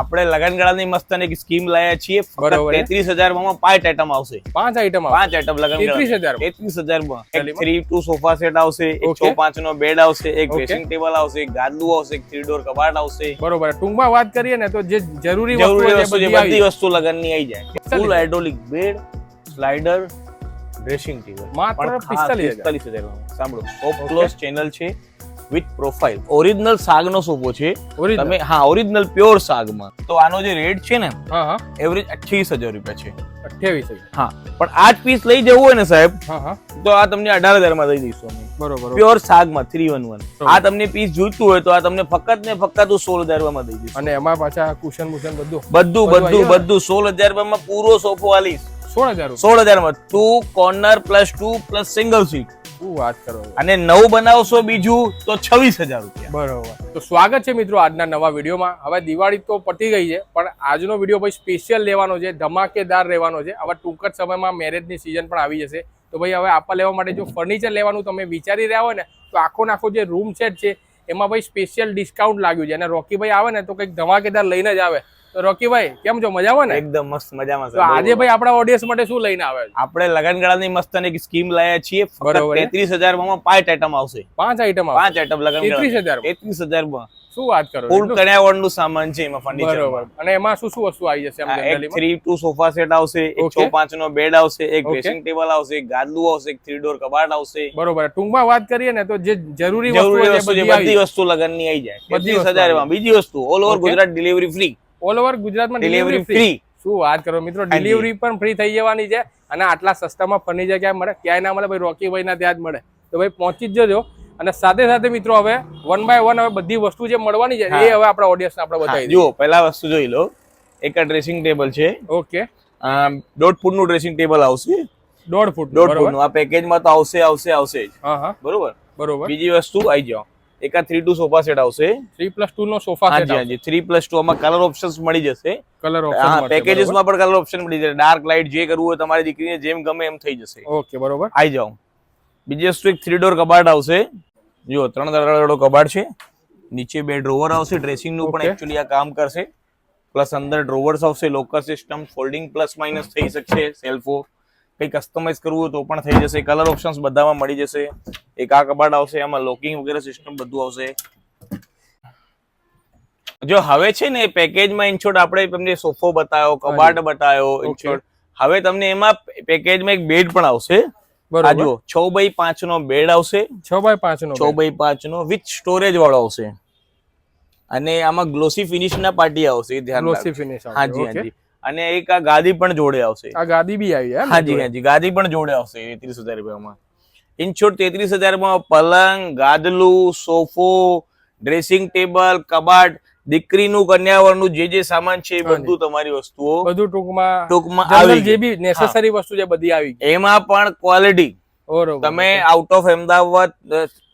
આપણે લગનગાળાની મસ્ત એક સ્કીમ લાયા છીએ. તેત્રીસ હજારમાં પાંચ આઈટમ આવશે. પાંચ આઈટમ પાંચ આઈટમ તેત્રીસ લગન તેત્રીસ હજાર. માં એક ચાલીમાં. થ્રી ટુ સોફા સેટ આવશે એક Okay. છ પાંચ નો બેડ આવશે એક. ડ્રેસિંગ ટેબલ આવશે એક ગાદલું આવશે એક થ્રી ડોર કબાટ આવશે. બરોબર. ટૂંકમાં વાત કરીએ ને તો જે જરૂરી વસ્તુ છે બધી વસ્તુ લગનની આવી જાય. Full. Hydraulic bed slider dressing table માત્ર પિસ્તાલીસ હજાર. પિસ્તાલીસ હજાર સાંભળો. ટોપ ક્લોઝ ચેનલ છે. વિથ પ્રોફાઇલ ઓરિજિનલ સાગનો સોફો છે. તમે હા ઓરિજિનલ પ્યોર સાગમાં. તો આનો જે રેટ છે ને એવરેજ અઠ્યાવીસ હજાર રૂપિયા છે. અઠ્યાવીસ હા પણ આ જ પીસ લઈ જવું હોય ને સાહેબ તો આ તમને અઢાર હજારમાં દઈ દઈશું અમે. બરોબર પ્યોર સાગમાં થ્રી વન વન આ તમને પીસ જોઈતું હોય તો આ તમને ફક્ત ને ફક્ત હું સોળ હજારમાં દઈ દઈશું. અને એમાં પાછા કુશન બુશન બધું? બધું બધું બધું સોળ હજારમાં પૂરો સોફો આલીશ સોળ હજાર સોળ હજારમાં two corner plus two plus single seat શું વાત કરો અને નવું બનાવશો બીજું તો છવ્વીસ હજાર રૂપિયા. બરોબર. તો સ્વાગત છે મિત્રો આજના નવા વિડીયોમાં. હવે દિવાળી તો પતી ગઈ છે પણ આજનો વીડિયો ભાઈ સ્પેશિયલ લેવાનો છે ધમાકેદાર રહેવાનો છે. હવે ટૂંક જ સમયમાં મેરેજની સિઝન પણ આવી જશે. તો ભાઈ હવે આપવા લેવા માટે જો ફર્નિચર લેવાનું તમે વિચારી રહ્યા હોય ને તો આખો નાખો આખો જે રૂમ સેટ છે એમાં ભાઈ સ્પેશિયલ ડિસ્કાઉન્ટ લાગ્યું છે. અને રોકીભાઈ આવે ને તો કંઈક ધમાકેદાર લઈને જ આવે. તો રોકીભાઈ કેમ છો? મજામાં ને? એકદમ મસ્ત મજામાં તો આજે ભાઈ આપણા ઓડિયન્સ માટે શું લઈને આવે આપણે આપણે લગનગાળાની મસ્ત એક સ્કીમ લાયા છીએ. ફક્ત 33000 માં પાંચ આઈટમ આવશે. પાંચ આઈટમ પાંચ આઈટમ લગન હજાર તેત્રીસ હજારમાં શું વાત કરો ફૂલ એટલું? નું સામાન છે એમાં ફર્નિચર બરોબર. અને એમાં શું શું વસ્તુ આવી જશે આમ એક generally માં? થ્રી ટુ સોફા સેટ આવશે એક Okay. છ પાંચ નો બેડ આવશે એક. ડ્રેસિંગ ટેબલ આવશે એક ગાદલું આવશે એક 3 ડોર કબાટ આવશે. બરોબર. ટૂંકમાં વાત કરીએ ને તો જે જરૂરી વસ્તુ છે બધી વસ્તુ લગન લગનની આવી જાય. બધી તેત્રીસ વસ્તુ હજાર આવી માં બીજી વસ્તુ all over Gujarat delivery free all over ગુજરાતમાં ડિલિવરી ફ્રી શું વાત કરો મિત્રો ડિલિવરી પણ ફ્રી થઈ જવાની છે અને આટલા સસ્તામાં ફર્નિચર ક્યાં મળે? ક્યાંય ના મળે ભાઈ રોકી ભાઈના ત્યાં જ મળે. તો ભાઈ પહોંચી જ જજો. અને સાથે સાથે મિત્રો હવે વન બાય વન હવે બધી વસ્તુ જે મળવાની છે એ હવે આપણા ઓડિયન્સ આપણે બતાવી જુઓ પહેલા વસ્તુ જોઈ લો. એક ડ્રેસિંગ ટેબલ છે. ઓકે દોઢ ફૂટનું ડ્રેસિંગ ટેબલ આવશે. દોઢ ફૂટ દોઢ ફૂટનું આ પેકેજમાં તો આવશે આવશે આવશે જ. હા હા. બરોબર? બરોબર. બીજી વસ્તુ આવી જાઓ. એક આ થ્રી ટુ સોફા સેટ આવશે. થ્રી પ્લસ ટુ નો સોફા સેટ હાજી થ્રી પ્લસ ટુ માં કલર ઓપ્શન્સ મળી જશે. કલર ઓપ્શન પેકેજીસમાં પણ કલર ઓપ્શન મળી જશે. ડાર્ક લાઇટ જે કરવું હોય તમારી દીકરીને જેમ ગમે એમ થઈ જશે. ઓકે બરોબર. આવી જાઓ. બીજી વસ્તુ એક થ્રી ડોર કબાટ આવશે. જો ત્રણ દરવાળો કબાટ છે. નીચે બે ડ્રોવર આવશે. ડ્રેસિંગનું પણ. એકચ્યુઅલી આ કામ કરશે. પ્લસ અંદર ડ્રોવર્સ આવશે. Locker system folding plus minus થઈ શકશે. સેલ્ફો કંઈ કસ્ટમાઇઝ કરવું હોય તો પણ થઈ જશે. કલર ઓપ્શન્સ બધામાં મળી જશે. એક આ કબાટ આવશે આમાં લોકિંગ વગેરે સિસ્ટમ બધું આવશે. જો હવે છે ને પેકેજમાં ઇનશોર્ટ આપણે તમને સોફો બતાવ્યો કબાટ બતાવ્યો ઇનશોર્ટ હવે તમને એમાં પેકેજમાં એક બેડ પણ આવશે. આ જુઓ છ બાય પાંચ નો બેડ આવશે. છ બાય પાંચ નો છ બાય પાંચ નો વિથ સ્ટોરેજ વાળો આવશે. અને આમાં ગ્લોસી ફિનિશ ના પાર્ટી આવશે ધ્યાન ગ્લોસી ફિનિશ હાજી હાજી. અને એક આ ગાદી પણ જોડે આવશે. આ ગાદી બી આવી હાજી હાજી ગાદી પણ જોડે આવશે તેત્રીસ હજાર રૂપિયામાં. ઇન શોર્ટ તેત્રીસ હજારમાં પલંગ ગાદલું સોફો ડ્રેસિંગ ટેબલ કબાટ દીકરીનું કન્યાવરનું જે જે સામાન છે એ બધું તમારી વસ્તુઓ બધું ટૂંકમાં ટૂંકમાં આવી જે બી નેસેસરી વસ્તુ છે બધી આવી એમાં પણ ક્વોલિટી તમે out of Ahmedabad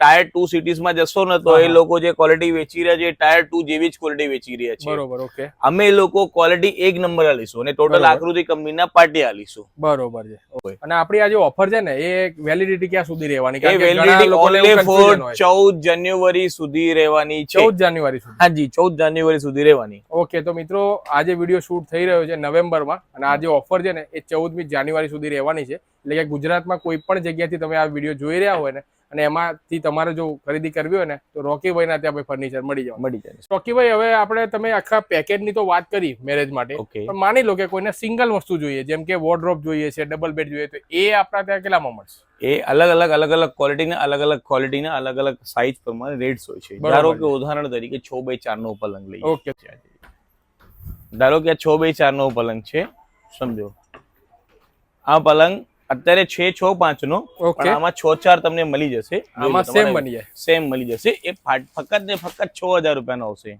tier two સિટીઝમાં જશો ને તો એ લોકો જે ક્વોલિટી વેચી રહ્યા છે ટાયર ટુ જેવી જ ક્વોલિટી વેચી રહ્યા છે. બરોબર ઓકે. અમે લોકો ક્વોલિટી એક નંબર આલીશું અને ટોટલ આકૃતિ કંપનીના પાર્ટી આલીશું. બરોબર છે. અને આપણી આ જે ઓફર છે ને એ વેલિડિટી ક્યાં સુધી રહેવાની? કે વેલિડિટી ઓનલી ફોર confusion હોય. ચૌદ જાન્યુઆરી સુધી રહેવાની છે. ચૌદ જાન્યુઆરી સુધી. હાજી ચૌદ જાન્યુઆરી સુધી રહેવાની. ઓકે તો મિત્રો આ જે વીડિયો શૂટ થઈ રહ્યો છે નવેમ્બરમાં અને આ જે ઓફર છે ને એ ચૌદમી જાન્યુઆરી સુધી રહેવાની છે. એટલે કે ગુજરાતમાં કોઈ પણ જગ્યાથી તમે આ વીડિયો જોઈ રહ્યા હોય ને અને એમાંથી તમારે જો ખરીદી કરવી હોય ને તો રોકીભાઈના ત્યાં ભાઈ ફર્નિચર મળી જાય મળી જાય. રોકીભાઈ હવે આપણે તમે આખા પેકેજની તો વાત કરી મેરેજ માટે પણ માની લો કે કોઈને સિંગલ વસ્તુ જોઈએ જેમ કે વોર્ડરોબ જોઈએ છે ડબલ બેડ જોઈએ તો એ આપણા ત્યાં કેટલામાં મળશે? એ અલગ અલગ અલગ અલગ ક્વોલિટીના અલગ અલગ ક્વોલિટીના અલગ અલગ સાઇઝ પ્રમાણે રેટ્સ હોય છે. ધારો કે ઉદાહરણ તરીકે છ બાય ચાર નો પલંગ લઈએ. ઓકે ધારો કે છ બાય ચાર નો પલંગ છે સમજો. આ પલંગ અત્યારે છે છ પાંચ નો આમાં છ ચાર તમને મળી જશે. આમાં સેમ બની જાય. સેમ મળી જશે. એ ફક્ત ને ફક્ત છ હજાર રૂપિયાનો આવશે.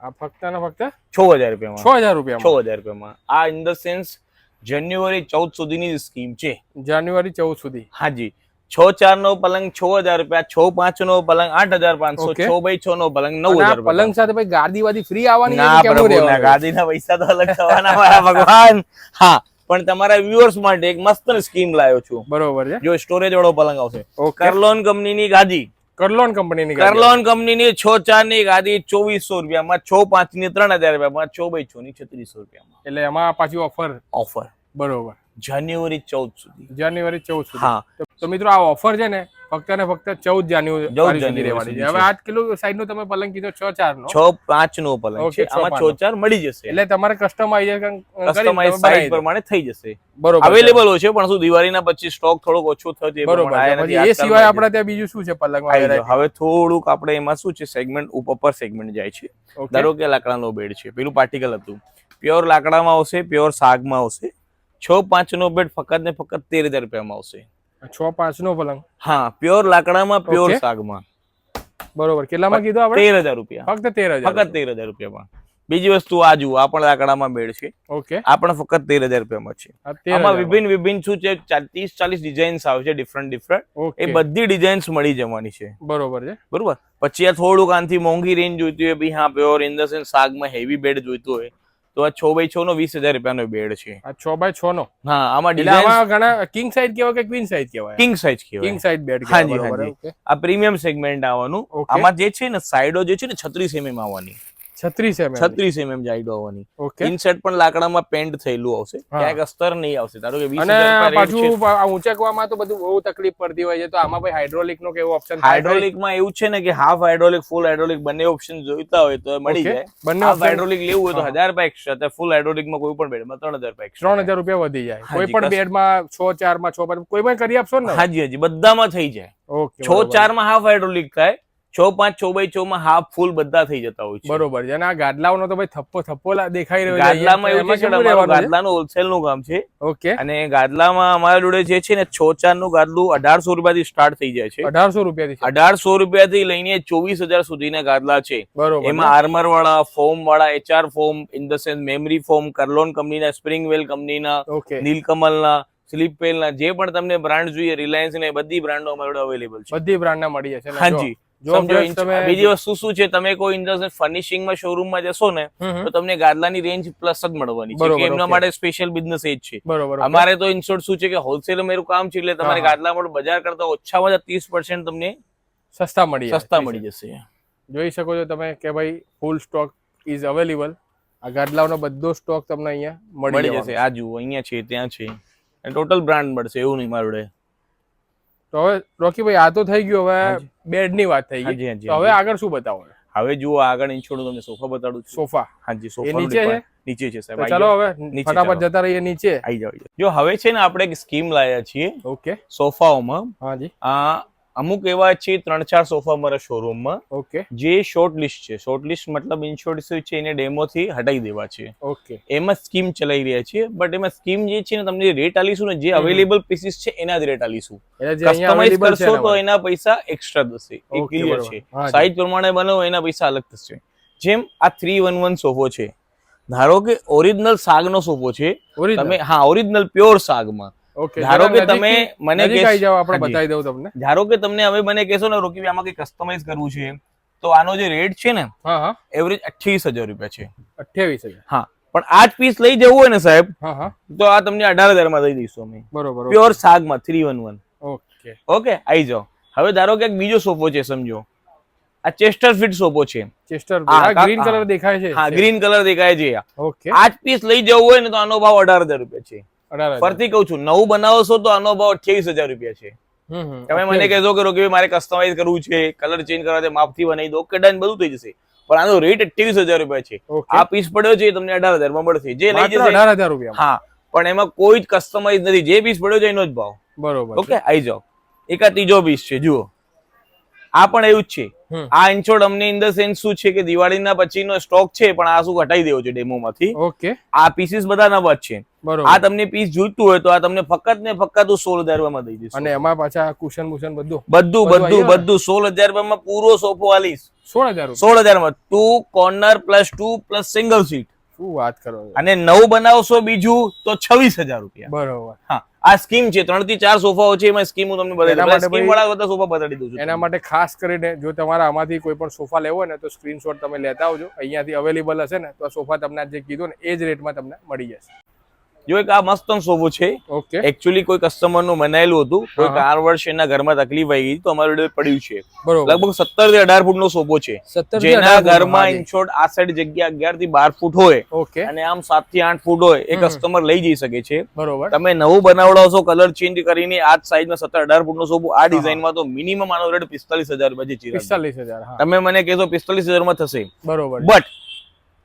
આ ફક્ત ને ફક્ત? છ હજાર રૂપિયામાં. છ હજાર છ રૂપિયામાં હજાર રૂપિયામાં. આ ઇન ધ સેન્સ જાન્યુઆરી ચૌદ સુધીની સ્કીમ છે. જાન્યુઆરી ચૌદ સુધી. હાજી. છ ચાર નો પલંગ છ હજાર રૂપિયા છ પાંચ નો પલંગ આઠ હજાર પાંચસો છ બાય છ નો પલંગ નવ હજાર પલંગ સાથે ભાઈ ગાદી વાદી ફ્રી આવવાની છે ના કે ના પૈસા તો અલગ થવાના મારા ભગવાન. હા. પણ તમારા વ્યુઅર્સ માટે એક મસ્ત સ્કીમ લાવ્યો છું. બરોબર છે. જો સ્ટોરેજ વાળો પલંગ આવશે. કરલોન કંપનીની ગાદી. કરલોન કંપનીની કરલોન કંપનીની છ ચારની ગાદી ચોવીસો રૂપિયામાં છ પાંચની ત્રણ હજાર રૂપિયામાં છ બાય છ ની છત્રીસો રૂપિયામાં. એટલે એમાં પાછી ઓફર ઓફર બરોબર. જાન્યુઆરી ચૌદ સુધી. જાન્યુઆરી ચૌદ સુધી. હા. તો મિત્રો આ ઓફર છે ને ફક્ત ને ફક્ત ચૌદ જાન્યુઆરી સુધી રહેવાની છે. હવે આઠ કિલો સાઈડ નો તમે પલંગ કીધો છ ચાર નો છ પાંચ નો પલંગ છે. આમાં. છ ચાર મળી જશે. એટલે તમારે કસ્ટમાઇઝેશન કસ્ટમાઇઝ સાઈઝ પ્રમાણે થઈ જશે. બરોબર અવેલેબલ હોય છે પણ શું દિવાળીના પછી સ્ટોક થોડોક ઓછો થયો છે બરોબર. એ સિવાય આપણે ત્યાં બીજું શું છે? જાઓ. હવે થોડુંક આપણે એમાં શું છે સેગમેન્ટ ઉપર સેગમેન્ટ જાય છે. ધારો કે લાકડાનો બેડ છે. પેલું પાર્ટિકલ હતું. પ્યોર લાકડામાં આવશે પ્યોર સાગમાં આવશે. છ પાંચ નો બેડ ફક્ત ને ફક્ત તેર હજાર રૂપિયામાં આવશે. છ પાંચ નો પલંગ. હા પ્યોર લાકડામાં પ્યોર. સાગમાં બરોબર. કેટલામાં કીધું આપણે? તેર હજાર રૂપિયા. ફક્ત તેર હજાર. ફક્ત તેર હજાર રૂપિયામાં. બીજી વસ્તુ આ જુઓ આ પણ લાકડામાં બેડ છે. ઓકે. આ પણ ફક્ત તેર હજાર રૂપિયામાં છે. આમાં વિભિન્ન વિભિન્ન શું છે? ત્રીસ ચાલીસ ડિઝાઇન્સ આવે છે ડિફરન્ટ ડિફરન્ટ એ બધી ડિઝાઇન્સ મળી જવાની છે. બરોબર છે. બરોબર? પછી આ થોડુંક આનથી મોંઘી રેન્જ જોઈતી હોય ભાઈ હા પ્યોર ઇન ધ સેન્સ શાકમાં હેવી બેડ જોઈતું હોય તો આ છ બાય છ નો વીસ હજાર રૂપિયાનો બેડ છે. આ છ બાય છ નો? હા આમાં ડિઝાઇન ઘણા કિંગ સાઇઝ કેવા કે ક્વીન સાઇઝ કહેવાય? King size king size bed હાજી, હાજી. આ પ્રીમિયમ સેગમેન્ટ આવવાનું. આમાં જે છે ને સાઈડો જે છે ને છત્રીસ એમએમ આવવાની. 36 એમ છત્રીસ એમ જાઈડો આવવાની ઓકે ઇનસેટ પણ લાકડામાં પેન્ટ થયેલું આવશે. ક્યાંક અસ્તર નહીં આવશે. ધારો કે અને પાછું ઊંચકવામાં તો બધું બહુ તકલીફ પડતી હોય છે. તો આમાં ભાઈ હાઇડ્રોલિક નો કેવો ઓપ્શન હાઇડ્રોલિકમાં એવું છે ને કે હાફ હાઇડ્રોલિક ફૂલ હાઇડ્રોલિક બંને ઓપ્શન જોઈતા હોય તો મળી જાય. બંને હાફ હાઇડ્રોલિક લેવું હોય તો હજાર રૂપિયા એક્સ્ટ્રા તો ફૂલ હાઇડ્રોલિકમાં કોઈ પણ બેડમાં ત્રણ હજાર રૂપિયા. ત્રણ હજાર રૂપિયા વધી જાય. કોઈ પણ બેડમાં છ ચારમાં છ પાંચ કોઈ પણ કરી આપશો ને? હાજી હાજી. બધામાં થઈ જાય. ઓકે છ ચારમાં હાફ હાઇડ્રોલિક થાય. છ પાંચ છ બાય છ માં હાફ ફૂલ બધા થઈ જતા હોય છે. બરોબર છે. અને આ ગાદલાઓનો તો ભાઈ થપ્પો થપ્પો દેખાઈ રહ્યો છે. ગાદલામાં એવું છે? ગાદલાનું હોલસેલનું કામ છે. ઓકે. અને ગાદલામાં અમારા જોડે જે છે ને છ ચારનું ગાદલું અઢારસો રૂપિયા થી સ્ટાર્ટ થઈ જાય છે. અઢારસો રૂપિયા થી અઢારસો રૂપિયા થી લઈને ચોવીસ હજાર સુધીના ગાદલા છે. બરોબર એમાં આર્મર વાળા ફોમ વાળા H R foam in the sense memory foam Kurlon કંપનીના સ્પ્રિંગવેલ કંપનીના નીલકમલના સ્લીપ સ્લીપવેલના જે પણ તમને બ્રાન્ડ જોઈએ રિલાયન્સ ને બધી બ્રાન્ડો અમારી અવેલેબલ છે. બધી બ્રાન્ડના મળી જશે. હાજી બીજી વસ્તુ શું છે? તમે કોઈ ઇન્ડસ્ટ્રી ફર્નિશિંગમાં શોરૂમમાં જશો ને. તો તમને ગાદલાની રેન્જ પ્લસ જ મળવાની છે એમના માટે સ્પેશિયલ બિઝનેસ એ જ છે. બરોબર અમારે તો ઇન શું છે કે હોલસેલ મેરું કામ છે એટલે તમારે. ગાદલા માટે બજાર કરતા ઓછામાં ઓછા ત્રીસ પર્સન્ટ તમને સસ્તા મળી સસ્તા મળી જશે. જોઈ શકો છો તમે કે ભાઈ ફૂલ સ્ટોક ઇઝ અવેલેબલ આ ગાદલાઓનો બધો સ્ટોક તમને અહીંયા મળી જશે. આ જુઓ અહીંયા છે ત્યાં છે. ટોટલ બ્રાન્ડ મળશે એવું નહીં મારું તો હવે રોકીભાઈ આ તો થઈ ગયું હવે. બેડની વાત થઈ ગઈ. હાજી, તો હવે આગળ શું બતાવો? હવે જુઓ આગળ ઇન્શોર્ટ તમને સોફા બતાડું છું. સોફા? હાજી સોફા નીચે છે? નીચે છે સાહેબ ચાલો હવે ફટાફટ જતા રહીએ નીચે. આઈ જાવ જો હવે છે ને આપણે એક સ્કીમ લાયા છીએ. ઓકે સોફાઓમાં હાજી. આ અમુક એવા છે ત્રણ ચાર સોફા અમારા શોરૂમમાં ઓકે જે શોર્ટ લિસ્ટ છે. શોર્ટ લિસ્ટ મતલબ શું છે એને ડેમોથી હટાવી દેવા છે. ઓકે એમાં સ્કીમ ચલાવી રહ્યા છે બટ એમાં સ્કીમ જે છે ને તમને રેટ આલીશું ને જે અવેલેબલ પીસીસ છે એના જ રેટ આલીશું કસ્ટમાઇઝ કરશો તો એના પૈસા એક્સ્ટ્રા થશે. એ ક્લિયર છે. સાઈઝ પ્રમાણે બનાવો એના પૈસા અલગ થશે. જેમ આ થ્રી વન વન સોફો છે. ધારો કે ઓરિજિનલ સાગનો સોફો છે. તમે હા ઓરિજિનલ પ્યોર સાગમાં. ધારો કે તમે મને જાઓ આપણે બતાવી દઉં તમને. ધારો કે તમને હવે મને કહેશો ને રોકી આમાં કઈ કસ્ટમાઇઝ કરવું છે તો આનો જે રેટ છે ને એવરેજ અઠ્યાવીસ હજાર રૂપિયા છે. અઠ્યાવીસ હજાર. હા પણ આ જ પીસ લઈ જવું હોય ને સાહેબ તો આ તમને અઢાર હજારમાં દઈ દઈશું અમે. બરોબર pure સાગમાં three one one okay. Okay આવી જાઓ. હવે ધારો કે બીજો સોફો છે સમજો. આ ચેસ્ટર ફિટ સોફો છે. ચેસ્ટર આ ગ્રીન કલર દેખાય છે. હા ગ્રીન કલર દેખાય છે. ઓકે. આ જ પીસ લઈ જવું હોય ને તો આનો ભાવ અઢાર હજાર રૂપિયા છે. ફરતી કહું છું નવું બનાવશો તો આનો ભાવ અઠ્યાવીસ હજાર રૂપિયા છે. તમે મને. કહેશો કે મારે કસ્ટમાઇઝ કરવું છે કલર ચેન્જ કરવા છે માપથી બનાવી દો કે ડન બધું થઈ જશે. પણ આનો રેટ અઠ્યાવીસ હજાર રૂપિયા છે. આ પીસ પડ્યો છે એ તમને અઢાર હજારમાં મળશે. જે લઈ જશે અઢાર હજાર રૂપિયા હા પણ એમાં કોઈ જ કસ્ટમાઇઝ નથી. જે પીસ પડ્યો છે એનો જ ભાવ. બરોબર. ઓકે આવી જાઓ. એક આ ત્રીજો પીસ છે જુઓ. આ પણ એવું જ છે. આ ઇન્ચોડ અમને ઇન ધ સેન્સ શું છે કે દિવાળીના પછીનો સ્ટોક છે પણ આ શું ઘટાઈ દેવો છે ડેમોમાંથી? ઓકે. આ પીસીસ બધા નવા જ છે આ તમને પીસ જોઈતું હોય તો આ તમને ફક્ત ને ફક્ત સોળ હજાર રૂપિયામાં દઈ દઈશ અને એમાં પાછા કુશન મુશન બધું? બધું બધું બધું સોળ હજાર રૂપિયામાં પૂરો સોફો આલીશ. સોળ હજાર સોળ હજારમાં. Two corner plus two plus single seat શું વાત કરો અને નવું બનાવશો બીજું તો છવ્વીસ હજાર રૂપિયા. બરોબર. હા. આ સ્કીમ છે ત્રણથી ચાર સોફાઓ છે એમાં સ્કીમ હું તમને બતાવી સ્કીમ વાળા બધા સોફા બતાડી દઉં છું એના માટે ખાસ કરીને જો તમારા આમાંથી કોઈ પણ સોફા લેવો હોય ને તો સ્ક્રીનશોટ તમે લેતા આવજો. અહીંયાથી અવેલેબલ હશે ને તો આ સોફા તમને જે કીધું ને એ જ રેટમાં તમને મળી જશે. જો એક આ મસ્ત સોફો છે. ઓકે એકચ્યુઅલી કોઈ કસ્ટમરનું બનાવેલું હતું. કોઈ. કાર વર્ષ એના ઘરમાં તકલીફ આવી ગઈ તો અમારું જોડે પડ્યું છે. લગભગ સત્તરથી અઢાર ફૂટ નો સોફો છે જેના ઘરમાં ઇનશોર્ટ આ સાઈડ જગ્યા અગિયારથી બાર ફૂટ હોય ઓકે અને આમ સાતથી આઠ ફૂટ હોય એ કસ્ટમર લઈ જઈ શકે છે. બરોબર. તમે નવું બનાવડાવશો કલર ચેન્જ કરીને આ જ સાઈઝમાં સત્તર અઢાર ફૂટ નો સોફો આ ડિઝાઇનમાં તો મિનિમમ આનો રેટ પિસ્તાલીસ હજાર રૂપિયા છે. પિસ્તાલીસ હજાર તમે મને કહેશો પિસ્તાલીસ હજારમાં થશે. બરોબર. બટ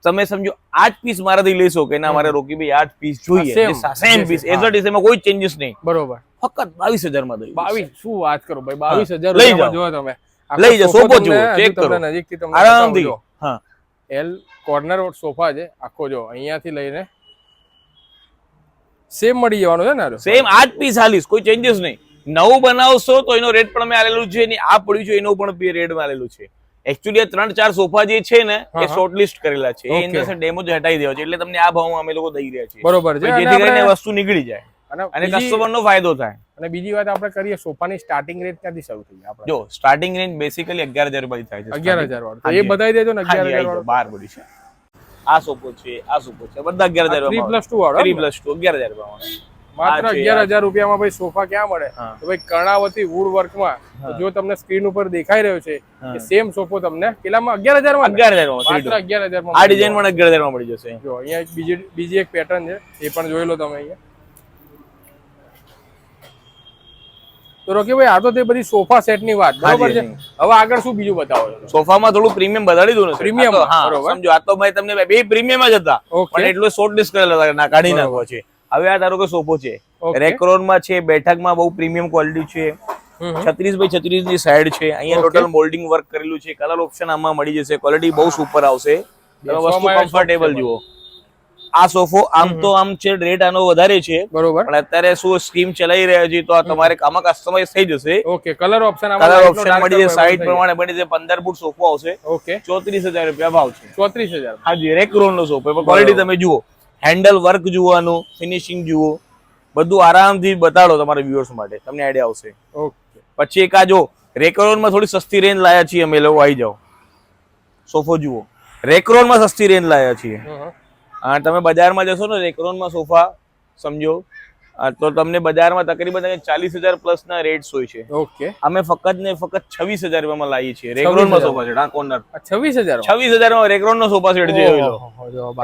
તમે સમજો આ જ પીસ મારાથી લેશો કે ના મારે રોકી ભાઈ આ જ પીસ જોઈએ. Same piece as it is એમાં કોઈ ચેન્જીસ નહીં. બરોબર. ફક્ત બાવીસ હજારમાં દઈ બાવીસ? શું વાત કરો ભાઈ? બાવીસ હજાર લઈ જાઓ. તમે. લઈ જાઓ, સોફો જુઓ, હજુ કરો. નજીકથી તમને આરામથી. હા. એલ કોર્નર સોફા છે. આખો જો અહીંયાથી લઈને સેમ મળી જવાનો છે ને સેમ આ જ? પીસ હાલીશ. કોઈ ચેન્જીસ નહીં. નવું બનાવશો તો એનો રેટ પણ મેં આલેલું છે ને આ પડ્યું છે એનો પણ રેટ આલેલું છે. એકચ્યુઅલી આ ત્રણ ચાર સોફા જે છે ને એ. શોર્ટ લિસ્ટ કરેલા છે. એ અંદર ડેમો જ હટાઈ દેવા છે. એટલે તમને આ ભાવમાં અમે લોકો દઈ રહ્યા છીએ. બરોબર છે. જેથી કરીને વસ્તુ નીકળી જાય. અને કસ્ટમરનો ફાયદો થાય. અને બીજી વાત આપણે કરીએ સોફાની સ્ટાર્ટિંગ રેટ ક્યાંથી શરૂ થઈ આપણે? જો સ્ટાર્ટિંગ રેન્જ બેસિકલી અગિયાર હજાર રૂપિયા થાય છે અગિયાર હજાર વાળો. એ બતાવી દેજો ને અગિયાર હાજી, હજાર વાળો. જાઓ, બહાર છે. આ સોફો છે આ સોફો છે. બધા અગિયાર હજાર થ્રી પ્લસ ટુ વાળો થ્રી પ્લસ ટુ અગિયાર હજાર રૂપિયા માત્ર અગિયાર હજાર રૂપિયામાં ભાઈ સોફા ક્યાં મળે? તો ભાઈ કર્ણાવતી વુડ વર્કમાં માં જો તમને સ્ક્રીન ઉપર દેખાઈ રહ્યો છે. કે સેમ સોફો તમને કેટલામાં અગિયાર હજારમાં અગિયાર હજાર માત્ર અગિયાર હજાર આ ડિઝાઇન પણ અગિયાર હજારમાં મળી જશે. જો અહીંયા એક બીજી બીજી એક પેટર્ન છે એ પણ જોઈ લો તમે અહીંયા. તો રોકી ભાઈ આ તો તે બધી સોફા સેટની વાત બરોબર છે? હવે આગળ શું બીજું બતાવો સોફામાં થોડું પ્રીમિયમ બતાડી દઉં ને તો હા, સમજો આ તો ભાઈ તમને બે પ્રીમિયમ જ હતા. પણ એટલું શોર્ટ ડિસ્ક કરેલા હતા ના કાઢી નાખો છે. હવે આ ધારો કે સોફો છે. Okay. માં છે બેઠકમાં બહુ પ્રીમિયમ ક્વોલિટી છે. છત્રીસ બાય છત્રીસની સાઈડ છે. અહીંયા. ટોટલ મોલ્ડિંગ વર્ક કરેલું છે. કલર ઓપ્શન આમાં મળી જશે. ક્વોલિટી બહુ સુપર આવશે. તમે વસ્તુ કમ્ફર્ટેબલ. જુઓ. આ સોફો આમ તો આમ છે રેટ આનો વધારે છે. બરોબર. પણ અત્યારે શું સ્કીમ ચલાવી રહ્યા છે તો આ તમારે આમાં કસ્ટમાઇઝ થઈ જશે. Okay colour option colour option મળી જશે. સાઈડ પ્રમાણે મળી જશે. પંદર ફૂટ સોફો આવશે. ઓકે ચોત્રીસ હજાર રૂપિયા ભાવ છે. ચોત્રીસ હજાર. હાજી રેક્રોન નો સોફો. ક્વોલિટી તમે જુઓ. હેન્ડલ વર્ક જોવાનું ફિનિશિંગ જુઓ બધું આરામથી બતાડો તમારા વ્યુઅર્સ માટે. તમને આઈડિયા આવશે. ઓકે પછી એક આ જો રેકરોનમાં થોડી સસ્તી રેન્જ લાયા છીએ અમે લોકો આવી જાઓ. સોફો જુઓ. રેકરોનમાં સસ્તી રેન્જ લાયા છીએ. હા તમે બજારમાં જશો ને રેકરોનમાં સોફા સમજો. તો તમને બજારમાં તકરીબન ચાલીસ હજાર પ્લસ ના રેટ્સ હોય છે. ઓકે. અમે ફક્ત ને ફક્ત છવ્વીસ હજાર રૂપિયામાં લાવીએ છીએ. રેગ્રોનમાં સોફા સેટ આ કોર્નર છવ્વીસ હજાર છવ્વીસ હજારમાં રેગ્રોન નો સોફા સેટ જે લો.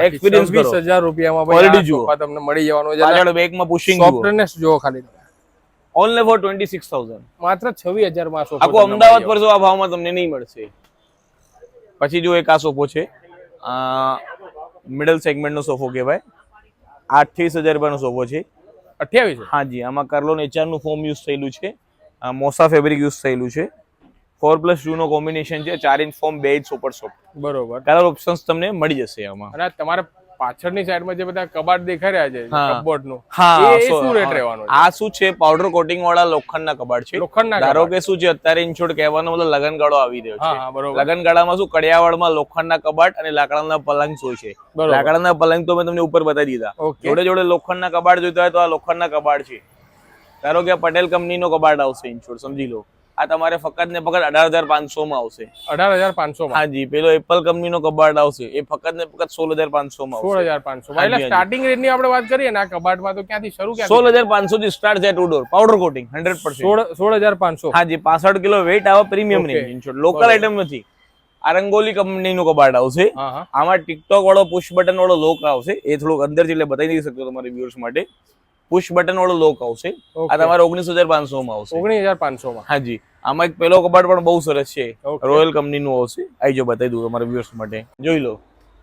Experience હજાર રૂપિયામાં Quality જુઓ. તમને મળી જવાનો છે. પાછળ બેગમાં પુશિંગ સોફ્ટનેસ જુઓ ખાલી only for twenty six thousand માત્ર છવ્વીસ હજારમાં સોફા આખું અમદાવાદ પર પર આ ભાવમાં તમને નહીં મળશે. પછી જો એક આ સોફો છે મિડલ સેગમેન્ટ નો સોફો કહેવાય. આઠત્રીસ હજાર રૂપિયાનો સોફો છે. અઠ્યાવીસ હાજી આમાં કાર્લો નેચરનું ફોર્મ યુઝ થયેલું છે. આ મોસા ફેબ્રિક યુઝ થયેલું છે. ફોર પ્લસ ટુ નો કોમ્બિનેશન છે. ચાર ઇંચ ફોર્મ બે ઇંચ સુપર સોફ્ટ બરોબર. કલર ઓપ્શન્સ તમને મળી જશે આમાં. અને તમારે પાછળની સાઈડમાં જે બધા કબાટ દેખાઈ રહ્યા છે હા. નું હા એ શું રેટ રહેવાનો આ શું છે? પાવડર કોટિંગ વાળા લોખંડના કબાટ છે. લોખંડના ધારો કે શું છે અત્યારે ઇનશોર્ટ કહેવાનો મતલબ લગનગાળો આવી રહ્યો છે. બરોબર. લગનગાળામાં શું? કડિયાવાડમાં લોખંડના કબાટ અને લાકડાના પલંગ શું છે. લાકડાના પલંગ તો મેં તમને ઉપર બતાવી દીધા. જોડે જોડે લોખંડના કબાટ જોઈતા હોય તો આ લોખંડના કબાટ છે. ધારો કે પટેલ કંપનીનો કબાટ આવશે ઇનશોર્ટ સમજી લો. આ તમારે ફક્ત ને ફક્ત અઢાર હજાર પાંચસો માં આવશે. અઢાર હજાર પાંચસો માં? હાજી પેલો એપલ કંપનીનો કબાટ આવશે. એ ફક્ત ને ફક્ત સોળ હજાર પાંચસો માં સોળ હજાર પાંચસો. એટલે. સ્ટાર્ટિંગ રેટની આપણે વાત કરીએ ને આ કબાટમાં તો ક્યાંથી શરૂ ક્યાંથી? સોળ હજાર પાંચસો થી સ્ટાર્ટ છે two door powder coating hundred percent સોળ હજાર પાંચસો. હાજી પાસઠ કિલો વેઇટ આવે પ્રીમિયમ. રેન્જ લોકલ આઈટમ નથી. આ રંગોલી કંપનીનું કબાટ આવશે. હા હા. આમાં ટિકટોક વાળો પુશ બટન વાળો લોક આવશે. એ થોડુંક અંદર એટલે બતાવી નહીં શકતો તમારે વ્યુઅર્સ માટે. પુશ બટન વાળો લોક આવશે. આ તમારે ઓગણીસ હજાર પાંચસો માં આવશે. ઓગણીસ હજાર પાંચસો માં. હાજી આમાં એક પેલો કબાટ પણ બહુ સરસ છે. રોયલ કંપનીનું આવશે. આવી જો બતાવી દઉં તમારા વ્યૂઅર્સ માટે. જોઈ લો.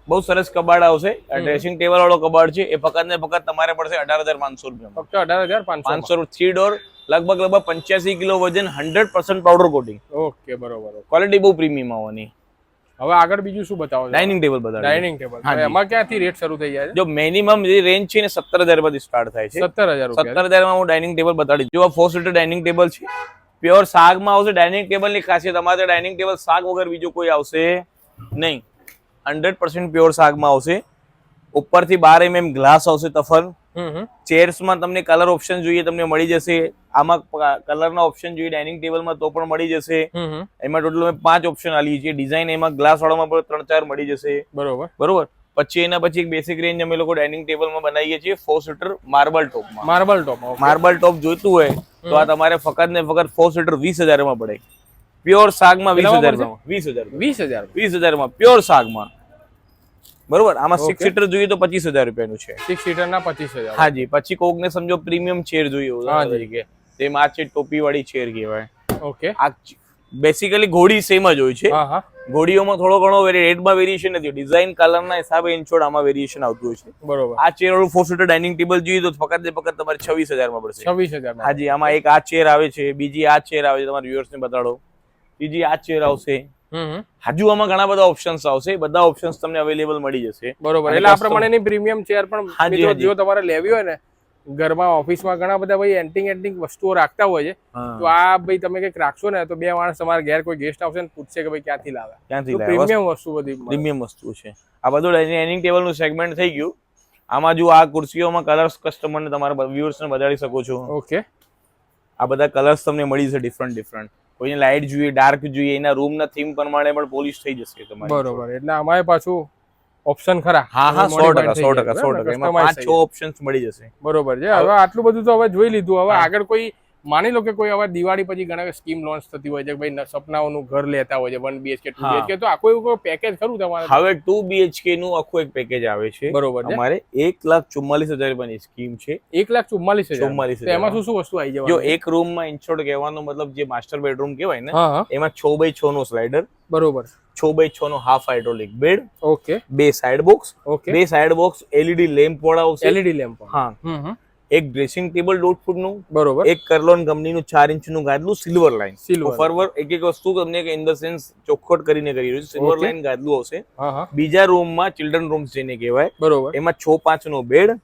બહુ સરસ કબાટ આવશે. ડ્રેસિંગ ટેબલ વાળો કબાટ છે. એ ફક્ત ને ફક્ત તમારે પડશે અઢાર હજાર પાંચસો રૂપિયા ફક્ત અઢાર હજાર પાંચસો થ્રી ડોર લગભગ લગભગ પંચ્યાસી કિલો વજન hundred percent powder coating okay બરોબર ક્વોલિટી બહુ પ્રીમિયમ આવવાની. હવે આગળ બીજું શું બતાવો ડાઇનિંગ ટેબલ બતાવો. Dining table. એમાં ક્યાંથી રેટ શરૂ થઈ જાય જો મિનિમમ જે રેન્જ છે ને સત્તર હજારમાંથી સ્ટાર્ટ થાય છે. સત્તર હજાર સત્તર હજારમાં હું ડાઇનિંગ ટેબલ બતાડી જો આ ફોર સીટર ડાઇનિંગ ટેબલ છે પ્યોર શાકમાં આવશે ડાઇનિંગ ટેબલની ખાસિયત અમારે ડાઇનિંગ ટેબલ શાક વગર બીજું કોઈ આવશે નહીં. હંડ્રેડ પર્સન્ટ પ્યોર શાકમાં આવશે. ઉપરથી બાર એમ એમ ગ્લાસ આવશે તફર. ચેર્સમાં તમને કલર ઓપ્શન જોઈએ તમને મળી જશે. આમાં કલરના ઓપ્શન જોઈએ ડાઇનિંગ ટેબલમાં તો પણ મળી જશે. એમાં ટોટલ અમે પાંચ ઓપ્શન આલી છીએ ડિઝાઇન એમાં ગ્લાસ વાળામાં પણ ત્રણ ચાર મળી જશે. બરોબર. બરોબર? પછી એના પછી એક બેસિક રેન્જ અમે લોકો ડાઇનિંગ ટેબલમાં બનાવીએ છીએ. ફોર સીટર માર્બલ ટોપમાં માર્બલ ટોપ માર્બલ ટોપ જોઈતું હોય તો આ તમારે ફક્ત ને ફક્ત ફોર સીટર વીસ હજારમાં પડે. પ્યોર સાગમાં વીસ હજાર વીસ હજાર વીસ હજાર. વીસ હજારમાં પ્યોર સાગમાં. બરોબર? આમાં સિક્સ. સીટર જોઈએ તો પચીસ હજાર રૂપિયાનું છે. સિક્સ સીટર ના પચીસ હજાર. હાજી પછી કોક ને સમજો પ્રીમિયમ ચેર જોઈએ હાજી. તરીકે. તેમાં આ છે ટોપી વાળી ચેર કહેવાય. ઓકે આ બેસિકલી ઘોડી સેમ જ હોય છે. હા હા. ઘોડીઓમાં થોડો ઘણો રેટમાં વેરિએશન નથી. ડિઝાઇન કલરના હિસાબે ઇન્ચોડ આમાં વેરિએશન આવતું હોય છે. બરોબર. આ ચેર વાળું ફોર સીટર ડાઇનિંગ ટેબલ જોઈએ તો ફક્ત ને ફક્ત તમારે છવ્વીસ હજારમાં પડશે. છવ્વીસ હજાર હાજી આમાં એક આ ચેર આવે છે બીજી આ ચેર આવે છે તમારા વ્યુઅર્સ ને બતાડો. બીજી આ ચેર આવશે. હજુ આમાં ઘણા બધા ઓપ્શન્સ આવશે બધા ઓપ્શન્સ તમને અવેલેબલ મળી જશે. બરોબર. એટલે આ પ્રમાણેની પ્રીમિયમ ચેર પણ. જો તમારે લેવી હોય ને ઘરમાં ઓફિસમાં ઘણા બધા ભાઈ એન્ટિંગ એન્ટિંગ વસ્તુઓ રાખતા હોય છે. તો આ ભાઈ તમે કંઈક રાખશો ને તો બે માણસ તમારા ઘેર કોઈ ગેસ્ટ આવશે ને પૂછશે કે ભાઈ ક્યાંથી લાવે ક્યાંથી પ્રીમિયમ વસ્તુ બધી પ્રીમિયમ વસ્તુ છે. આ બધું ડાઇનિંગ ટેબલનું સેગમેન્ટ થઈ ગયું. આમાં જો આ ખુરશીઓમાં કલર્સ કસ્ટમર ને તમારા વ્યુઅર્સ ને બતાડી શકો છો. ઓકે આ બધા કલર્સ તમને મળી જશે ડિફરન્ટ ડિફરન્ટ કોઈને લાઇટ જોઈએ ડાર્ક જોઈએ એના રૂમ ના થીમ પ્રમાણે પણ પોલિશ થઈ જશે તમારે. બરોબર. એટલે અમારે પાછું ઓપ્શન ખરા. હા હા સો ટકા સો ટકા સો? ટકા. એમાં પાંચ છ ઓપ્શન્સ મળી જશે. બરોબર છે. હવે આટલું બધું તો હવે જોઈ લીધું. હવે આગળ કોઈ માની લો કે કોઈ હવે દિવાળી પછી ઘણા સ્કીમ લોન્ચ થતી હોય છે કે ભાઈ સપનાઓનું ઘર લેતા હોય છે વન બીએચકે ટુ બીએચકે તો આખું એવું પેકેજ ખરું તમારે? હવે ટુ બીએચકે નું આખું એક પેકેજ આવે છે. બરોબર અમારે એક લાખ ચુમ્માલીસ હજાર રૂપિયાની સ્કીમ છે. એક લાખ ચુમ્માલીસ હજાર. ચુમ્માલીસ એમાં શું શું વસ્તુ આવી જો એક એક રૂમમાં ઇન્સ્ટોલ કહેવાનો મતલબ જે માસ્ટર બેડરૂમ કહેવાય ને હા હા. એમાં છ બાય છ નો સ્લાઇડર બરોબર. છ બાય છ નો હાફ હાઇડ્રોલિક બેડ ઓકે બે સાઇડ બોક્સ ઓકે બે સાઇડ બોક્સ એલઈડી લેમ્પ વાળા આવશે. એલઈડી લેમ્પ હા. હમ હમ. એક ડ્રેસિંગ ટેબલ દોઢ ફૂટનું બરોબર. એક કરલોન કંપનીનું ચાર ઇંચનું ગાદલું સિલ્વર લાઈન સિલ્વર ફરવર એક એક વસ્તુ તમને ઇન ધ સેન્સ ચોખ્ખોટ કરીને કરી રહ્યું છે. સિલ્વર. લાઈન ગાદલું આવશે. બીજા રૂમમાં ચિલ્ડ્રન રૂમ્સ જેને કહેવાય બરોબર. એમાં છ પાંચ નો બેડ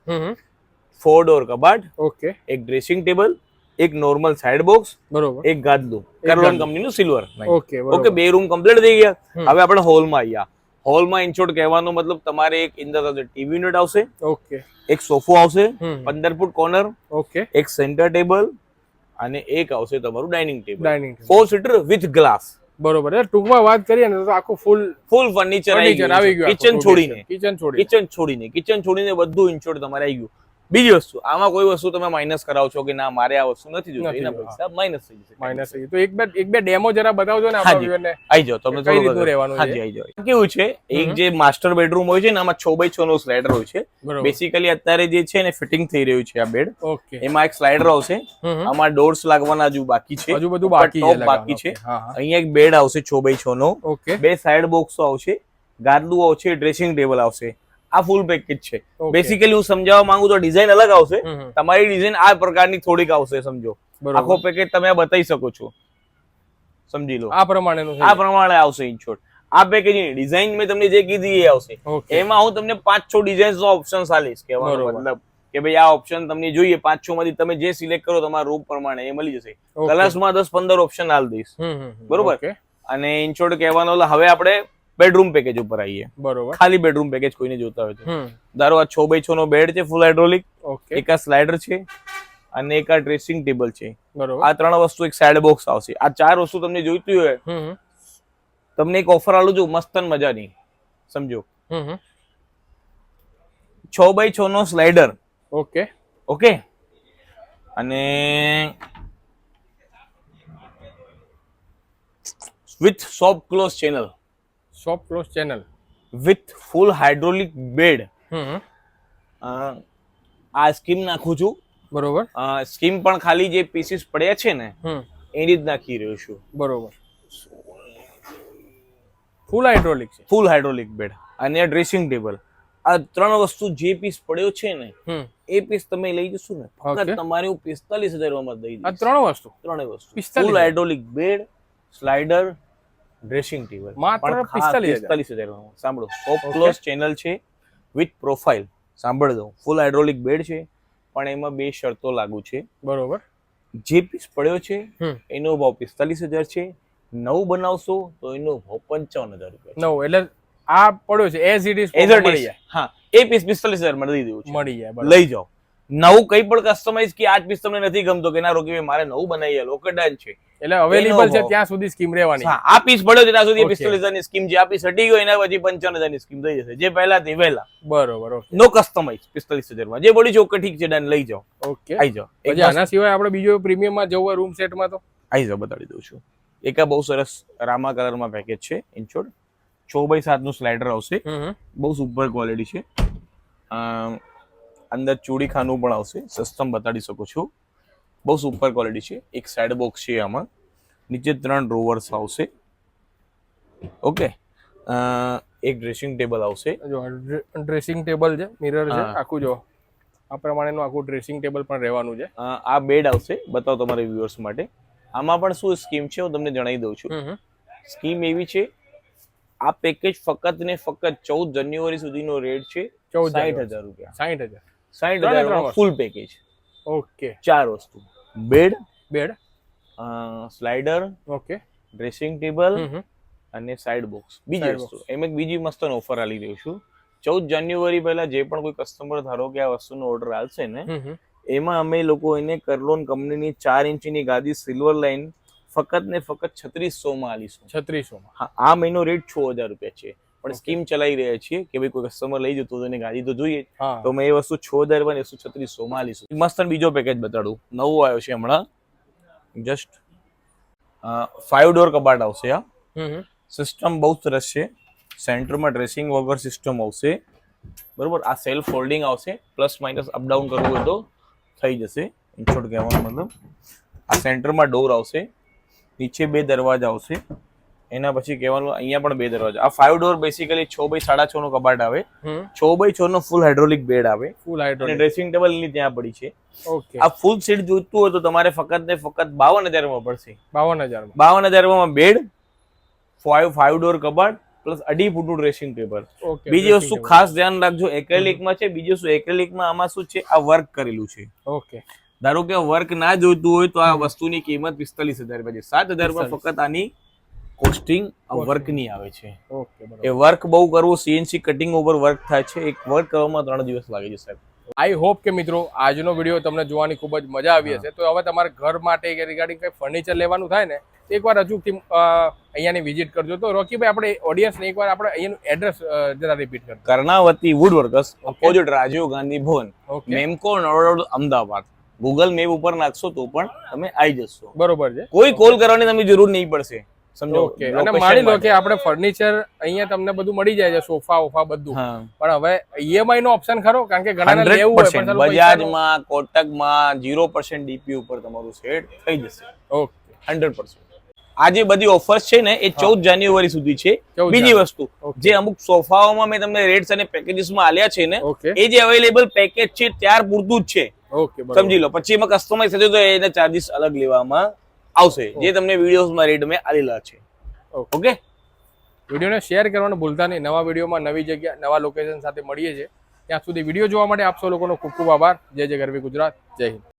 ફોર ડોર કબાટ ઓકે એક ડ્રેસિંગ ટેબલ એક નોર્મલ સાઇડ બોક્સ બરોબર. એક ગાદલું કરલોન. કંપનીનું સિલ્વર ઓકે ઓકે બે રૂમ કમ્પ્લીટ થઈ ગયા. હવે આપણે હોલમાં આવ્યા હોલમાં ઇન્ચોટ કહેવાનો મતલબ તમારે એક ઇન ધ ટીવી યુનિટ આવશે. ઓકે એક સોફો આવશે પંદર ફૂટ કોર્નર ઓકે. એક સેન્ટર ટેબલ અને એક આવશે તમારું dining table dining four seater with glass બરોબર એટલે ટૂંકમાં વાત કરીએ ને તો આખું ફૂલ ફૂલ ફર્નિચર આવી ગયું કિચન છોડીને. કિચન છોડી કિચન છોડીને. કિચન છોડીને બધું ઇન્શોર્ટ તમારે આવી ગયું. બીજી વસ્તુ આમાં કોઈ વસ્તુ તમે માઇનસ કરાવો છો કે ના મારે આ વસ્તુ નથી જોતી એના પૈસા માઇનસ થઈ જશે. માઇનસ થઈ તો એક બે એક બે ડેમો જરા બતાવજો ને આપણા હાજી. viewer ને. આઈ જાઓ તમે કઈ રીતનું રહેવાનું હાજી? આઈ જાઓ. કેવું છે એક જે માસ્ટર બેડરૂમ હોય છે ને આમાં 6 બાય 6 નો સ્લાઇડર હોય છે. બેસિકલી અત્યારે જે છે ને ફિટિંગ થઈ રહ્યું છે આ બેડ ઓકે એમાં એક સ્લાઇડર આવશે. આમાં ડોર્સ લાગવાના હજુ બાકી છે. હજુ બધું બાકી છે બાકી છે. અહીંયા એક બેડ આવશે 6 બાય 6 નો. બે સાઈડ બોક્સો આવશે. ગાદલું આવશે ડ્રેસિંગ ટેબલ આવશે. આ ફૂલ પેકેજ છે. બેસિકલી હું સમજાવવા માંગુ તો ડિઝાઇન અલગ આવશે. તમારી ડિઝાઇન આ પ્રકારની થોડીક આવશે સમજો. આખો પેકેજ તમે બતાવી શકો છો. સમજી લો. આ પ્રમાણેનું આ પ્રમાણે આવશે ઇનશોર્ટ આ પેકેજની ડિઝાઇન મેં તમને જે કીધી એ આવશે. એમાં હું તમને પાંચ છ ડિઝાઇન્સ નો ઓપ્શન આલીશ કહેવાનો મતલબ કે ભાઈ આ ઓપ્શન તમને જોઈએ પાંચ છ માંથી તમે જે સિલેક્ટ કરો તમારા રૂપ પ્રમાણે એ મળી જશે. Okay. કલર્સમાં દસ પંદર ઓપ્શન આલ દઈશ. બરોબર. અને ઇનશોર્ટ કહેવાનો હવે આપણે બેડરૂમ પેકેજ ઉપર આવીએ. બરોબર. ખાલી બેડરૂમ પેકેજ કોઈને જોતા હોય તો. ધારો આ છ બાય છ નો બેડ છે ફૂલ હાઇડ્રોલિક એક આ સ્લાઇડર છે અને એક આ ડ્રેસિંગ ટેબલ છે. બરોબર. આ ત્રણ વસ્તુ એક સાઇડ બોક્સ આવશે. આ ચાર વસ્તુ તમને જોઈતી હોય. તમને એક ઓફર આલું છું મસ્ત મજાની. સમજો. હમ હમ. છ બાય છ નો સ્લાઇડર ઓકે ઓકે? અને with soft close channel soft close channel with full hydraulic bed. આ સ્કીમ નાખું છું. બરોબર. સ્કીમ પણ ખાલી જે પીસીસ પડ્યા છે ને એની જ નાખી રહ્યો છું. બરોબર. ફૂલ હાઇડ્રોલિક છે. ફૂલ હાઇડ્રોલિક બેડ અને ડ્રેસિંગ ટેબલ આ ત્રણ વસ્તુ જે પીસ પડ્યો છે ને એ પીસ તમે લઈ જશો ને ફક્ત તમારે હું પિસ્તાલીસ હજારમાં દઈ આ દઈશ. ત્રણ વસ્તુ. ત્રણેય વસ્તુ. 45,000. Full hydraulic bed slider dressing table. માત્ર 45,000. પિસ્તાલીસ હજારમાં સાંભળો ટોપ ક્લોઝ ચેનલ છે વિથ પ્રોફાઇલ સાંભળ દઉં. ફૂલ હાઇડ્રોલિક બેડ છે પણ એમાં બે શરતો લાગુ છે. બરોબર. જે પીસ પડ્યો છે એનો ભાવ પિસ્તાલીસ હજાર છે. નવું બનાવશો તો એનો ભાવ પંચાવન હજાર રૂપિયા નવ એટલે આ પડ્યો છે as it is as it જાય. હા એ પીસ પિસ્તાલીસ હજાર મળી દેવું છે. મળી જાય લઈ જાઓ. નવું કઈ પણ કસ્ટમાઇઝ કે આ પીસ તમને નથી ગમતો કે ના રોકી મારે નવું બનાવી લોકડાઉન છે. એટલે અવેલેબલ છે ત્યાં સુધી સ્કીમ રહેવાની. આ પીસ પડ્યો ત્યાં સુધી. પિસ્તાલીસની સ્કીમ છે આ પીસ હટી ગયો એના પછી પંચાવન હજારની સ્કીમ થઈ જશે. જે પહેલા તે વહેલા. બરોબર નો કસ્ટમાઇઝ પિસ્તાલીસ હજારમાં. જે બોડી ચોખ્ખે ઠીક છે ડન લઈ જાઓ. ઓકે આવી જાઓ. પછી આના સિવાય આપણે બીજો પ્રીમિયમમાં જવું રૂમ રૂમ સેટમાં તો? આવી જાઓ બતાડી દઉં છું. એક આ બહુ સરસ રામા કલરમાં પેકેજ છે ઇન્ચોડ છ બાય સાતનું સ્લાઇડર આવશે. બહુ સુપર ક્વોલિટી છે. અંદર ચૂડી ખાનું પણ આવશે. સસ્તમ બતાડી શકો છો. બહુ સુપર ક્વોલિટી છે. એક સાઈડ બોક્સ છે આમાં. નીચે ત્રણ ડ્રોવર્સ આવશે. ઓકે એક ડ્રેસિંગ ટેબલ આવશે. જો ડ્રેસિંગ ટેબલ છે મિરર છે આખું જો. આ પ્રમાણેનું આખું ડ્રેસિંગ ટેબલ પણ રહેવાનું છે. આ બેડ આવશે. બતાવો તમારા વ્યુઅર્સ માટે. આમાં પણ શું સ્કીમ છે હું તમને જણાવી દઉં છું. સ્કીમ એવી છે આ પેકેજ ફક્ત ને ફક્ત ચૌદ જાન્યુઆરી સુધીનો રેટ છે ચૌદ સાઠ હજાર રૂપિયા. સાઠ હજાર. સાઠ હજાર ફૂલ પેકેજ ઓકે. ચાર વસ્તુ. Bed bed. Slider okay. Dressing table અને સાઇડ બોક્સ. બીજી વસ્તુ. એમ એક બીજી મસ્ત ઓફર આલી રહ્યો છું. ચૌદ જાન્યુઆરી પહેલા જે પણ કોઈ કસ્ટમર ધારો કે આ વસ્તુનો ઓર્ડર આવશે ને એમાં અમે લોકો એને કરલોન કંપનીની ચાર ઇંચની ગાદી સિલ્વર લાઈન ફક્ત ને ફક્ત છત્રીસો માં આલીશું. છત્રીસો માં આ મહિનો રેટ છ હજાર રૂપિયા છે. પણ સ્કીમ ચલાવી રહ્યા છીએ કે ભાઈ કોઈ કસ્ટમર લઈ જતો એને ગાડી તો જોઈએ. તો મેં એ વસ્તુ છ રૂપિયા એકસો છત્રીસો માં લઈશું મસ્ત બીજો પેકેજ બતાડું. નવું આવ્યો છે હમણાં. જસ્ટ ફાઈવ ડોર કબાટ આવશે આ સિસ્ટમ બહુ સરસ છે. સેન્ટરમાં ડ્રેસિંગ વગર સિસ્ટમ આવશે. બરોબર? આ સેલ્ફ ફોલ્ડિંગ આવશે. પ્લસ માઇનસ અપડાઉન કરવું હોય તો થઈ જશે. ઇન શોર્ટ કહેવાનો મતલબ. આ સેન્ટરમાં ડોર આવશે. નીચે બે દરવાજા આવશે. એના પછી કહેવાનું અહીંયા પણ બે દરવાજા. આ ફાઈવ ડોર બેસિકલી છ બાય સાડા છ નું કબાટ આવે. છ બાય છ નો ફૂલ હાઇડ્રોલિક બેડ આવે. ફૂલ હાઇડ્રોલિક ડ્રેસિંગ ટેબલની ત્યાં પડી છે. ઓકે આ ફૂલ સીટ જોઈતું હોય તો તમારે ફક્ત ને ફક્ત બાવન હજારમાં પડશે. બાવન હજારમાં બાવન હજારમાં બેડ ફાઈવ ફાઈવ ડોર કબાટ પ્લસ અઢી ફૂટનું ડ્રેસિંગ ટેબલ બીજી વસ્તુ ખાસ ધ્યાન રાખજો એક્રેલિકમાં છે. બીજી વસ્તુ એક્રેલિકમાં આમાં શું છે? આ વર્ક કરેલું છે. ઓકે ધારો કે વર્ક ના જોઈતું હોય તો આ વસ્તુની કિંમત પિસ્તાલીસ હજાર રૂપિયા છે. સાત હજાર રૂપિયા ફક્ત આની કોસ્ટિંગ વર્કની આવે છે. એ વર્ક બહુ કરવું સીએનસી કટિંગ ઉપર વર્ક થાય છે. એક વર્ક કરવામાં ત્રણ દિવસ લાગે છે સાહેબ. આઈ હોપ કે મિત્રો આજનો વીડિયો તમને જોવાની ખૂબ જ મજા આવી હશે. તો હવે તમારે ઘર માટે કે રિગાર્ડિંગ કંઈ ફર્નિચર લેવાનું થાય ને એકવાર અચૂકથી અહીંયાની વિઝિટ કરજો. તો રોકીભાઈ આપણે ઓડિયન્સને એકવાર આપણે અહીંયાનું એડ્રેસ જરા રિપીટ કરજો Karnavati wood workers opposite Rajiv Gandhi Bhavan Memco road Ahmedabad. Google map ઉપર નાખશો તો પણ તમે આવી જશો. બરોબર છે. કોઈ કોલ કરવાની તમને જરૂર નહીં પડશે. સમજો ઓકે અને માની લો કે આપણે ફર્નિચર અહીંયા તમને બધું મળી જાય છે સોફા ઓફા બધું. પણ હવે ઈએમઆઈ નો ઓપ્શન ખરો? કારણ કે હંડ્રેડ લેવું હોય પણ બજાજમાં કોટકમાં 0% ડીપી ઉપર તમારું સેટ થઈ જશે. ઓકે હંડ્રેડ પર્સન્ટ આ જે બધી ઓફર્સ છે ને એ ચૌદ જાન્યુઆરી સુધી છે. બીજી વસ્તુ જે અમુક સોફાઓમાં મેં તમને રેટ્સ અને પેકેજીસમાં આલ્યા છે ને એ જે અવેલેબલ પેકેજ છે ત્યાર પૂરતું જ છે. સમજી લો. પછી એમાં કસ્ટમાઇઝ થશે તો એના ચાર્જીસ અલગ લેવામાં આવશે. જે તમને વિડીયોઝમાં રેટ મેં આલેલા છે. ઓકે. વિડીયોને શેર કરવાનું ભૂલતા નહીં. નવા વિડીયોમાં નવી જગ્યા નવા લોકેશન સાથે મળીએ છીએ. ત્યાં સુધી વીડિયો જોવા માટે આપ સૌ લોકોનો ખૂબ ખૂબ આભાર. જય જય ગરવી ગુજરાત. જય હિન્દ.